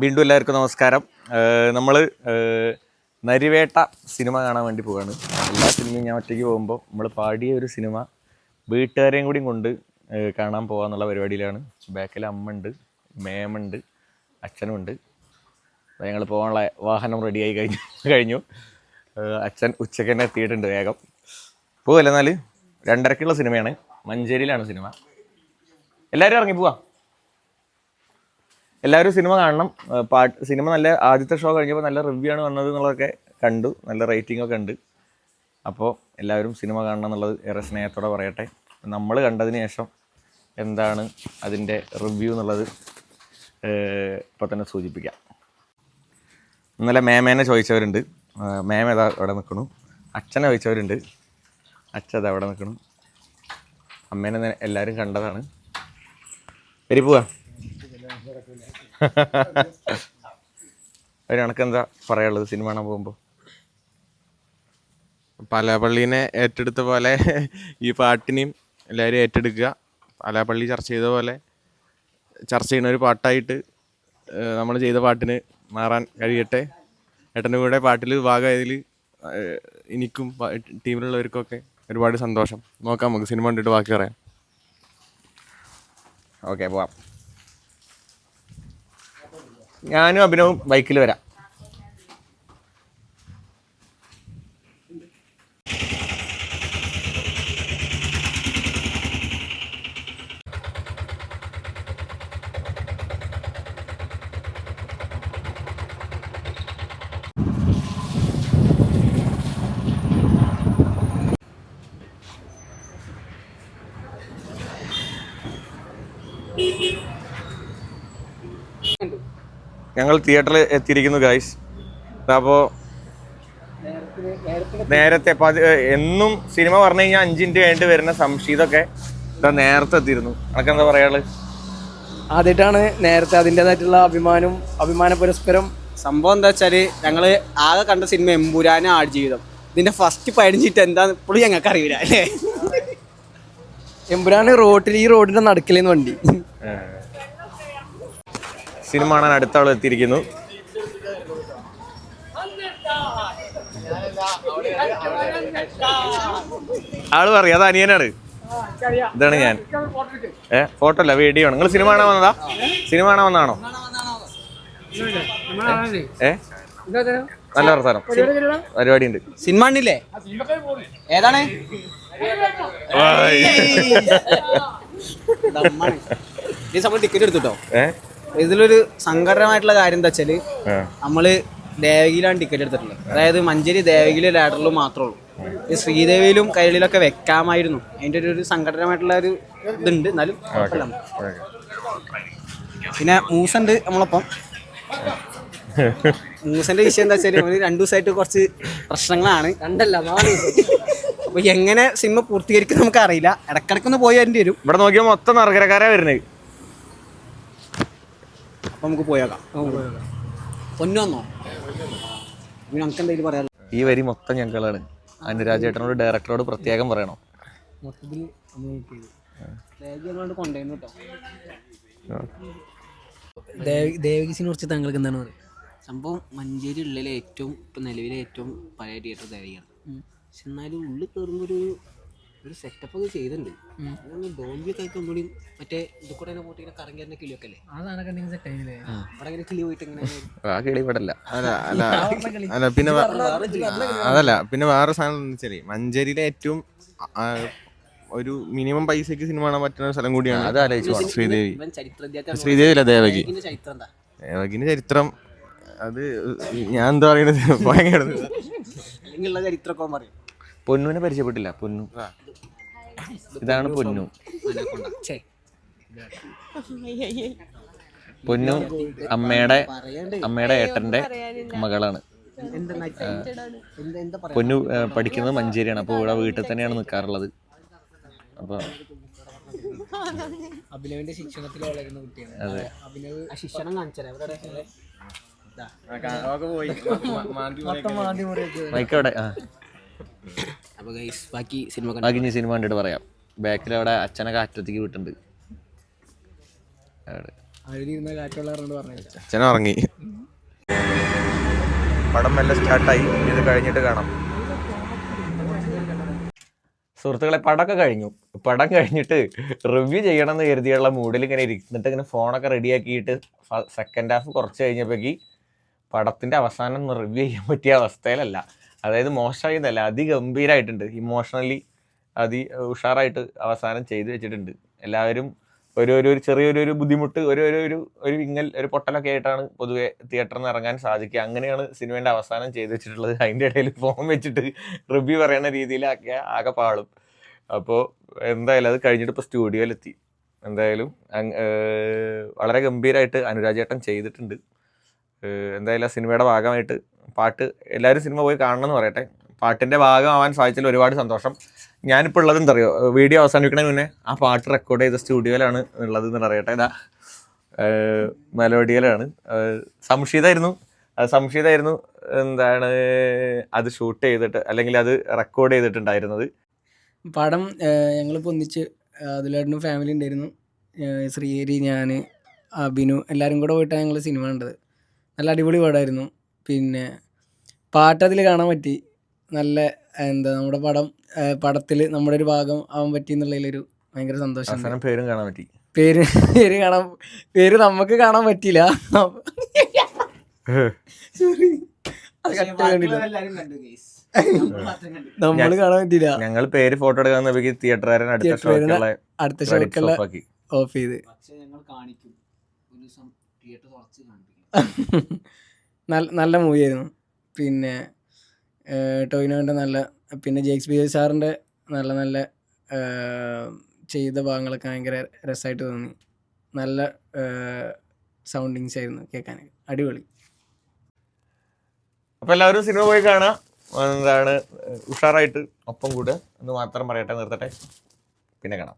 വീണ്ടും എല്ലാവർക്കും നമസ്കാരം. നമ്മൾ നരിവേട്ട സിനിമ കാണാൻ വേണ്ടി പോവാണ്. എല്ലാ സിനിമയും ഞാൻ ഒറ്റയ്ക്ക് പോകുമ്പോൾ നമ്മൾ പാടിയ ഒരു സിനിമ വീട്ടുകാരെയും കൂടി കൊണ്ട് കാണാൻ പോകാന്നുള്ള പരിപാടിയിലാണ്. ബാക്കിൽ അമ്മ ഉണ്ട് മേമുണ്ട് അപ്പോൾ ഞങ്ങൾ പോകാനുള്ള വാഹനം റെഡിയായി കഴിഞ്ഞു കഴിഞ്ഞു. അച്ഛൻ ഉച്ചയ്ക്ക് തന്നെ എത്തിയിട്ടുണ്ട് വേഗം. പോകല്ലേ എന്നാൽ രണ്ടരക്കുള്ള സിനിമയാണ്. മഞ്ചേരിയിലാണ് സിനിമ. എല്ലാവരും ഇറങ്ങി പോവാം. എല്ലാവരും സിനിമ കാണണം. പാട്ട് സിനിമ നല്ല ആദ്യത്തെ ഷോ കഴിഞ്ഞപ്പോൾ നല്ല റിവ്യൂ ആണ് വന്നത് എന്നുള്ളതൊക്കെ കണ്ടു. നല്ല റേറ്റിംഗ് ഒക്കെ ഉണ്ട്. അപ്പോൾ എല്ലാവരും സിനിമ കാണണം എന്നുള്ളത് ഏറെ സ്നേഹത്തോടെ പറയട്ടെ. നമ്മൾ കണ്ടതിന് ശേഷം എന്താണ് അതിന്റെ റിവ്യൂ എന്നുള്ളത് ഇപ്പോൾ തന്നെ സൂചിപ്പിക്കാം. ഇന്നലെ മേമേനെ ചോദിച്ചവരുണ്ട്. മേമ ഏതാ അവിടെ നിൽക്കണു അച്ഛനെ ചോദിച്ചവരുണ്ട്. അച്ഛൻ അതാ അവിടെ നിൽക്കണു അമ്മേനെ എല്ലാവരും കണ്ടതാണ്. വരി പോവാ. ഒരു കണക്കെന്താ പറയാനുള്ളത്? സിനിമ കാണാൻ പോകുമ്പോൾ പലാപ്പള്ളീനെ ഏറ്റെടുത്ത പോലെ ഈ പാട്ടിനെയും എല്ലാവരും ഏറ്റെടുക്കുക. പലാപ്പള്ളി ചർച്ച ചെയ്ത പോലെ ചർച്ച ചെയ്യുന്ന ഒരു പാട്ടായിട്ട് നമ്മൾ ചെയ്ത പാട്ടിന് മാറാൻ കഴിയട്ടെ. ഏട്ടന്റെ കൂടെ പാട്ടിൽ ഭാഗമായതിൽ എനിക്കും ടീമിലുള്ളവർക്കൊക്കെ ഒരുപാട് സന്തോഷം. നോക്കാം നമുക്ക് സിനിമ കണ്ടിട്ട് ബാക്കി പറയാം. ഓക്കെ പോവാം. ഞാനും അഭിനവും ബൈക്കിൽ വരാം. ഞങ്ങൾ തിയേറ്ററിൽ എത്തിയിരിക്കുന്നു ഗൈസ് അപ്പോൾ നേരത്തെ പതി എന്നും സിനിമ പറഞ്ഞു കഴിഞ്ഞാൽ അഞ്ചിന്റെ കഴിഞ്ഞിട്ട് വരുന്ന സംശീതൊക്കെ ഇതാ നേരത്തെ എത്തിയിരുന്നു. അതൊക്കെ എന്താ പറയാനുള്ളത്? ആദ്യമായിട്ടാണ് നേരത്തെ അതിന്റെതായിട്ടുള്ള അഭിമാനം അഭിമാന പുരസ്പരം സംഭവം എന്താ വെച്ചാൽ ഞങ്ങൾ ആകെ കണ്ട സിനിമ എമ്പുരാനും ആടുജീവിതം ഇതിന്റെ ഫസ്റ്റ് പതിനഞ്ചിട്ട് എന്താന്ന് ഇപ്പോഴും ഞങ്ങൾക്ക് അറിയില്ല അല്ലേ? എമ്പുരാന് റോട്ടിൽ ഈ റോഡിന്റെ നടുക്കിലേന്ന് വണ്ടി. സിനിമ കാണാൻ അടുത്ത ആൾ എത്തിയിരിക്കുന്നു. ആൾ പറയാ അത് അനിയനാണ്. ഇതാണ് ഞാൻ. ഏ ഫോട്ടോ അല്ല വീഡിയോ ആണ്. നിങ്ങൾ സിനിമ കാണാൻ വന്നതാ? സിനിമ കാണാൻ വന്നതാണോ? ഏ? നല്ല വർത്താനം. പരിപാടി ഉണ്ട് സിനിമ കണ്ടില്ലേ? ഏതാണ്? ടിക്കറ്റ് എടുത്തിട്ടോ ഏ? ഇതിലൊരു സങ്കടമായിട്ടുള്ള കാര്യം എന്താ വെച്ചാൽ. നമ്മൾ ദേവകിയിലാണ് ടിക്കറ്റ് എടുത്തിട്ടുള്ളത്. അതായത് മഞ്ചേരി ദേവകിയിലെ ലാഡറിലും മാത്രമേ ഉള്ളൂ. ഈ ശ്രീദേവിയിലും കൈരളിയിലൊക്കെ വെക്കാമായിരുന്നു. അതിന്റെ ഒരു- സങ്കടമായിട്ടുള്ള ഒരു ഇതുണ്ട്. എന്നാലും കുഴപ്പമില്ല. പിന്നെ മൂസുണ്ട് നമ്മളൊപ്പം. മൂസന്റെ വിഷയം എന്താ വെച്ചാൽ ഒരു രണ്ടു ദിവസമായിട്ട് കുറച്ച് പ്രശ്നങ്ങളാണ്. രണ്ടല്ല നാല് അപ്പൊ എങ്ങനെ സിനിമ പൂർത്തീകരിക്കും നമുക്ക് അറിയില്ല ഇടക്കിടക്കൊന്ന് പോയി വരേണ്ടി വരും. ഇവിടെ നോക്കിയാൽ മൊത്തം നറകരക്കാരാ വരുന്നത്. നമുക്ക് പോയേക്കാം. പൊന്നു വന്നോ? ഇനി നമുക്ക് എന്തെങ്കിലും പറയാം ഈ വരി മൊത്തം ഞങ്ങളാണ് അനുരാജേട്ടനോട് ഡയറക്ടറോട് പ്രത്യേകം പറയണോ. മൊത്തത്തിൽ കൊണ്ടുവന്നു കേട്ടോ. ദേവകിസിനെ കുറിച്ച് താങ്കൾക്ക് എന്താണ് പറയുക? സംഭവം മഞ്ചേരി ഉള്ളിലെ ഏറ്റവും ഇപ്പം നിലവിലെ ഏറ്റവും പഴയ തിയേറ്റർ ദേവികയാണ്. പക്ഷെ എന്നാലും ഉള്ളിൽ കയറുമ്പോൾ ഒരു ഒരു സെറ്റപ്പ് ഒക്കെ ചെയ്തിട്ടുണ്ട്. ആയിട്ട് ഒന്നുകൂടി മറ്റേ ഇത് കൂടെ തന്നെ പോയിട്ട് ഇങ്ങനെ കറങ്ങി തന്നെ കിളിയൊക്കെ അല്ലേ? അവിടെ ഇങ്ങനെ കിളി പോയിട്ട് ഇങ്ങനെ ആ കിളി ഇവിടെ അല്ല അല്ല. അല്ല പിന്നെ അതല്ല പിന്നെ വേറെ സാധനം എന്ന് മഞ്ചേരിയിലെ ഏറ്റവും ഒരു മിനിമം പൈസക്ക് സിനിമ കാണാൻ പറ്റുന്ന സ്ഥലം കൂടിയാണ് അത് ആലോചിച്ചു ശ്രീദേവി. ശ്രീദേവി അല്ല ദേവകി? ദേവകിന് ചരിത്രം എന്താ? ദേവകിന്റെ ചരിത്രം അത് ഞാൻ എന്താ പറയുന്നത്? ഭയങ്കര ചരിത്രം ചരിത്രമൊക്കെ പറയും. പൊന്നുവിനെ പരിചയപ്പെട്ടില്ല. പൊന്നു. ഇതാണ് പൊന്നു പൊന്നു. അമ്മയുടെ അമ്മയുടെ ഏട്ടന്റെ മകളാണ്. എന്താ എന്താ എന്താ പൊന്നു പഠിക്കുന്നത് മഞ്ചേരിയാണ്. അപ്പോൾ ഇവിടെ വീട്ടിൽ തന്നെയാണ് നിൽക്കാറുള്ളത് അപ്പോൾ അഭിനവിന്റെ ശിക്ഷണത്തിൽ വളരുന്ന കുട്ടിയാണ്. അതെ. അഭിനവ് ആ ശിക്ഷണം കാണിച്ചാലേ അവരുടെ ഇതാ. പോയി. മൊത്തം ആദ്യം മൈക്ക് അവിടെ. ആ. അപ്പൊ ഗൈസ് ബാക്കി സിനിമ ബാക്കി ഇനി സിനിമ കണ്ടിട്ട് പറയാം. ബാക്കിൽ അവിടെ അച്ഛനെ കാറ്റത്തേക്ക് വിട്ടുണ്ട് അവിടെ. അതിലിരുന്ന കാറ്റുള്ള പറഞ്ഞിട്ട് പറഞ്ഞു അച്ഛൻ ഉറങ്ങി. പടം മെല്ലെ സ്റ്റാർട്ടായി. ഇത് കഴിഞ്ഞിട്ട് കാണാം. സുഹൃത്തുക്കളെ പടമൊക്കെ കഴിഞ്ഞു. പടം കഴിഞ്ഞിട്ട് റിവ്യൂ ചെയ്യണം എന്ന് കരുതിയുള്ള മൂഡിൽ ഇങ്ങനെ ഇരുന്നിട്ട് ഇങ്ങനെ ഫോണൊക്കെ റെഡിയാക്കിയിട്ട് സെക്കൻഡ് ഹാഫ് കുറച്ച് കഴിഞ്ഞപ്പോഴേക്ക് പടത്തിന്റെ അവസാനം റിവ്യൂ ചെയ്യാൻ പറ്റിയ അവസ്ഥയിലല്ല. അതായത് മോശമായിരുന്നല്ല അതിഗംഭീരമായിട്ടുണ്ട് ഇമോഷണലി അതി ഉഷാറായിട്ട് അവസാനം ചെയ്തു വെച്ചിട്ടുണ്ട്. എല്ലാവരും ഒരു ഒരു ചെറിയൊരു ഒരു ബുദ്ധിമുട്ട് ഒരു ഒരു ഒരു വിങ്ങൽ ഒരു പൊട്ടലൊക്കെ ആയിട്ടാണ് പൊതുവെ തിയേറ്ററിൽ നിന്ന് ഇറങ്ങാൻ സാധിക്കുക. അങ്ങനെയാണ് സിനിമേന്റെ അവസാനം ചെയ്തു വെച്ചിട്ടുള്ളത്. അതിന്റെ ഇടയിൽ ഫോം വെച്ചിട്ട് റിവ്യൂ പറയുന്ന രീതിയിലാക്കിയ ആകെ പാളും. അപ്പോൾ എന്തായാലും അത് കഴിഞ്ഞിട്ട് ഇപ്പോൾ സ്റ്റുഡിയോയിലെത്തി. എന്തായാലും വളരെ ഗംഭീരമായിട്ട് അനുരാജേട്ടൻ ചെയ്തിട്ടുണ്ട്. എന്തായാലും ആ സിനിമയുടെ ഭാഗമായിട്ട് പാട്ട് എല്ലാവരും സിനിമ പോയി കാണണം എന്ന് പറയട്ടെ. പാട്ടിന്റെ ഭാഗമാവാൻ സാധിച്ചതിൽ ഒരുപാട് സന്തോഷം. ഞാനിപ്പോൾ ഉള്ളത് എന്തറിയോ വീഡിയോ അവസാനിപ്പിക്കണതിന് മുന്നേ ആ പാട്ട് റെക്കോർഡ് ചെയ്ത സ്റ്റുഡിയോയിലാണ് ഉള്ളത് എന്ന് അറിയട്ടെ ഇതാ മെലോഡിയിലാണ്. സംശീതായിരുന്നു സംശീതായിരുന്നു എന്താണ് അത് ഷൂട്ട് ചെയ്തിട്ട് അല്ലെങ്കിൽ അത് റെക്കോർഡ് ചെയ്തിട്ടുണ്ടായിരുന്നത്. പടം ഞങ്ങളിപ്പോൾ ഒന്നിച്ച് അതിലായിരുന്നു ഫാമിലി ഉണ്ടായിരുന്നു. ശ്രീഹരി ഞാൻ അഭിനു എല്ലാവരും കൂടെ പോയിട്ടാണ് ഞങ്ങൾ സിനിമ കണ്ടത്. നല്ല അടിപൊളി പടമായിരുന്നു. പിന്നെ പാട്ട് അതിൽ കാണാൻ പറ്റി. നല്ല എന്താ നമ്മുടെ പടം പടത്തിൽ നമ്മുടെ ഒരു ഭാഗം ആവാൻ പറ്റി എന്നുള്ളതിലൊരു ഭയങ്കര സന്തോഷം പേരും കാണാൻ പറ്റി. പേര് പേര് കാണാൻ പേര് നമുക്ക് കാണാൻ പറ്റിയില്ല. നമ്മൾ കാണാൻ പറ്റിയില്ല. ഞങ്ങൾ പേര് ഫോട്ടോ എടുക്കാൻ തിയേറ്ററുകാരൻ അടുത്ത ഷോക്കുള്ള ഓഫ് ചെയ്ത്. നല്ല നല്ല മൂവിയായിരുന്നു പിന്നെ ടോവിനോന്റെ നല്ല പിന്നെ ജേക്സ് ബി സാറിന്റെ നല്ല നല്ല ചെയ്ത ഭാഗങ്ങളൊക്കെ ഭയങ്കര രസമായിട്ട് തോന്നി. നല്ല സൗണ്ടിങ്സ് ആയിരുന്നു കേൾക്കാൻ. അടിപൊളി. അപ്പം എല്ലാവരും സിനിമ പോയി കാണാം എന്താണ് ഉഷാറായിട്ട് ഒപ്പം കൂടുക. എന്ന് മാത്രം പറയട്ടെ നിർത്തട്ടെ. പിന്നെ കാണാം.